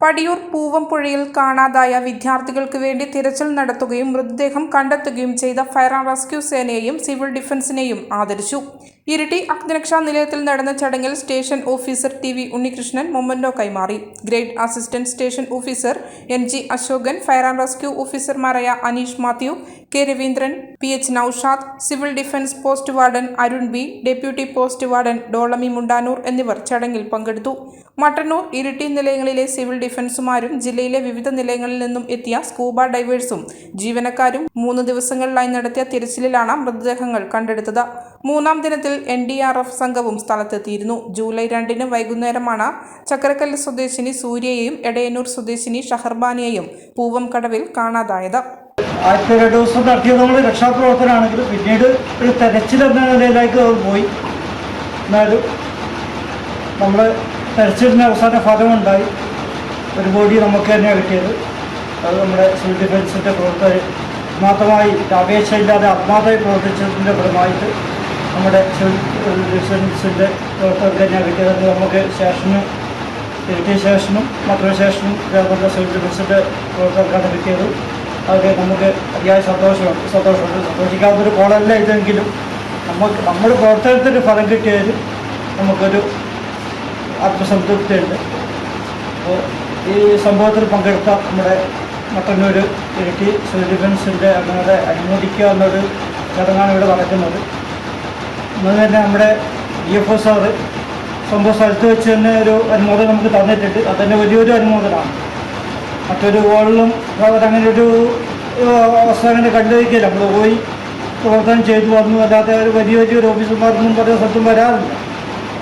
പടിയൂർ പൂവംപുഴയിൽ കാണാതായ വിദ്യാർത്ഥികൾക്ക് വേണ്ടി തിരച്ചിൽ നടത്തുകയും മൃതദേഹം കണ്ടെത്തുകയും ചെയ്ത ഫയർ ആൻഡ് റെസ്ക്യൂ സേനയെയും സിവിൽ ഡിഫൻസിനെയും ആദരിച്ചു. ഇരിട്ടി അഗ്നിരക്ഷാ നിലയത്തിൽ നടന്ന ചടങ്ങിൽ station officer T V Unnikrishnan memento കൈമാറി. Grade assistant station officer N G Ashokan fire and rescue ഓഫീസർമാരായ Aneesh Mathew K Raveendran P H Noushad civil defence post warden Arun B deputy post warden Dolamy Mundanoor എന്നിവർ ചടങ്ങിൽ പങ്കെടുത്തു. മട്ടന്നൂർ ഇരിട്ടി നിലയങ്ങളിലെ civil ഡിഫൻസുമാരും ജില്ലയിലെ വിവിധ നിലയങ്ങളിൽ നിന്നും എത്തിയ സ്കൂബ ഡൈവേഴ്സും ജീവനക്കാരും മൂന്ന് ദിവസങ്ങളിലായി നടത്തിയ തിരച്ചിലിലാണ് മൃതദേഹങ്ങൾ കണ്ടെടുത്തത്. മൂന്നാം ദിനത്തിൽ എൻ ഡി ആർ എഫ് സംഘവും സ്ഥലത്തെത്തിയിരുന്നു. ജൂലൈ രണ്ടിന് വൈകുന്നേരമാണ് ചക്കരക്കല്ല് സ്വദേശിനി സൂര്യയെയും എടയന്നൂർ സ്വദേശിനി ഷഹർബാനിയെയും പൂവം കടവിൽ കാണാതായത്. ആദ്യത്തെ രണ്ട് ദിവസം നടത്തിയത് നമ്മൾ രക്ഷാപ്രവർത്തനമാണെങ്കിലും പിന്നീട് ഒരു തെരച്ചിൽ എന്ന നിലയിലേക്ക് പോയി. എന്നാലും നമ്മൾ തെരച്ചിലിന് അവസാന ഫലമുണ്ടായി ഒരു ബോഡി നമുക്ക് തന്നെയാണ് കിട്ടിയത്. അത് നമ്മുടെ സിവിൽ ഡിഫൻസിന്റെ പ്രവർത്തകർ ആത്മാർത്ഥമായി അപേക്ഷയില്ലാതെ ആത്മാർത്ഥമായി പ്രവർത്തിച്ചതിന്റെ ഫലമായിട്ട് നമ്മുടെ ഡിഫൻസിന്റെ പ്രവർത്തകർക്ക് തന്നെയാണ് കിട്ടിയത് നമുക്ക് സ്റ്റേഷന് ഇരിട്ടി സ്റ്റേഷനും മറ്റൊരു സ്റ്റേഷനും ഇതേപോലെ സിവിൽ ഡിഫൻസിന്റെ പ്രവർത്തകർക്കാണ് കിട്ടിയത് അതൊക്കെ നമുക്ക് അതിയായ സന്തോഷമുണ്ട്. സന്തോഷമുണ്ട്. സന്തോഷിക്കാവുന്നൊരു കോളല്ല ഇതെങ്കിലും. നമുക്ക് നമ്മുടെ പ്രവർത്തനത്തിന് ഫലം കിട്ടിയതിൽ നമുക്കൊരു ആത്മസംതൃപ്തിയുണ്ട്. അപ്പോൾ ഈ സംഭവത്തിൽ പങ്കെടുത്ത നമ്മുടെ മട്ടന്നൂർ ഇടുക്കി സിവിൽ ഡിഫൻസിന്റെ അങ്ങനെ അനുമോദിക്കുക എന്നൊരു ചടങ്ങാണ് ഇവിടെ നടക്കുന്നത്. ഇന്ന് തന്നെ നമ്മുടെ ഡി എഫ് ഒ സാറ് സംഭവ സ്ഥലത്ത് വെച്ച് തന്നെ ഒരു അനുമോദനം നമുക്ക് തന്നിട്ടുണ്ട്. അത് തന്നെ വലിയൊരു അനുമോദനമാണ്. മറ്റൊരു കോളിലും അങ്ങനെ ഒരു അവസ്ഥ അങ്ങനെ കണ്ടുവയ്ക്കില്ല നമ്മൾ പോയി പ്രവർത്തനം ചെയ്തു. വന്നു അല്ലാതെ ഒരു വലിയ വലിയൊരു ഓഫീസർമാർക്കൊന്നും പല സ്ഥലത്തും വരാറില്ല.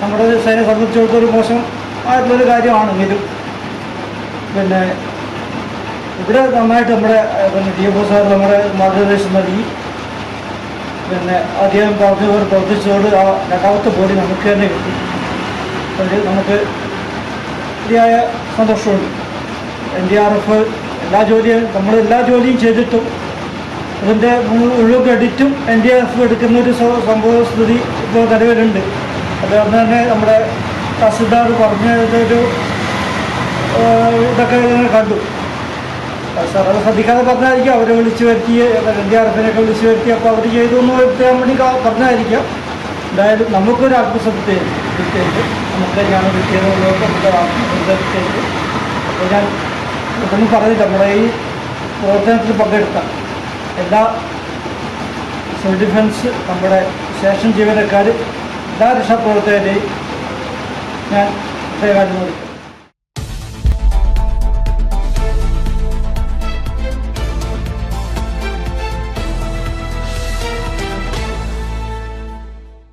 നമ്മുടെ സേനയെ സംബന്ധിച്ചിടത്തോളം മോശം ആയിട്ടുള്ളൊരു കാര്യമാണെങ്കിലും. പിന്നെ ഇവിടെ നന്നായിട്ട് നമ്മുടെ പിന്നെ ഡി എഫ് ഒ സാർ നമ്മുടെ മാർഗനിർദ്ദേശം നൽകി. പിന്നെ അദ്ദേഹം പറഞ്ഞവർ പ്രവർത്തിച്ചതോട് ആ രണ്ടാമത്തെ ബോഡി നമുക്ക് തന്നെ കിട്ടി. അതിൽ നമുക്ക് ശരിയായ സന്തോഷമുണ്ട്. എൻ ഡി ആർ എഫ് എല്ലാ ജോലിയും നമ്മൾ എല്ലാ ജോലിയും ചെയ്തിട്ടും അതിന്റെ മുഴുവൻ ക്രെഡിറ്റും എൻ ഡി ആർ എഫ് എടുക്കുന്ന ഒരു സംഭവ സ്ഥിതി ഇപ്പോൾ നിലവിലുണ്ട്. അതുകൊണ്ട് തന്നെ നമ്മുടെ തഹസിൽദാർ പറഞ്ഞൊരു ഇതൊക്കെ ഇങ്ങനെ കണ്ടു. സാർ അത് ശ്രദ്ധിക്കാതെ പറഞ്ഞായിരിക്കും അവരെ വിളിച്ചു വരുത്തി എൻ ഡി വിളിച്ചു വരുത്തി അപ്പോൾ അവർ ചെയ്തു എന്ന് വരുത്താൻ വേണ്ടി പറഞ്ഞായിരിക്കാം. എന്തായാലും നമുക്കൊരു ആത്മസത്യത്തെ നമുക്ക് ഞാൻ അപ്പോൾ ഞാൻ ഇതൊന്നും പറഞ്ഞില്ല. നമ്മുടെ ഈ പ്രവർത്തനത്തിൽ പങ്കെടുത്ത എല്ലാ സിവിൽ ഡിഫൻസ് നമ്മുടെ സ്റ്റേഷൻ ജീവനക്കാർ എല്ലാ രക്ഷാപ്രവർത്തകരെയും ഞാൻ കൈകാര്യം നോക്കും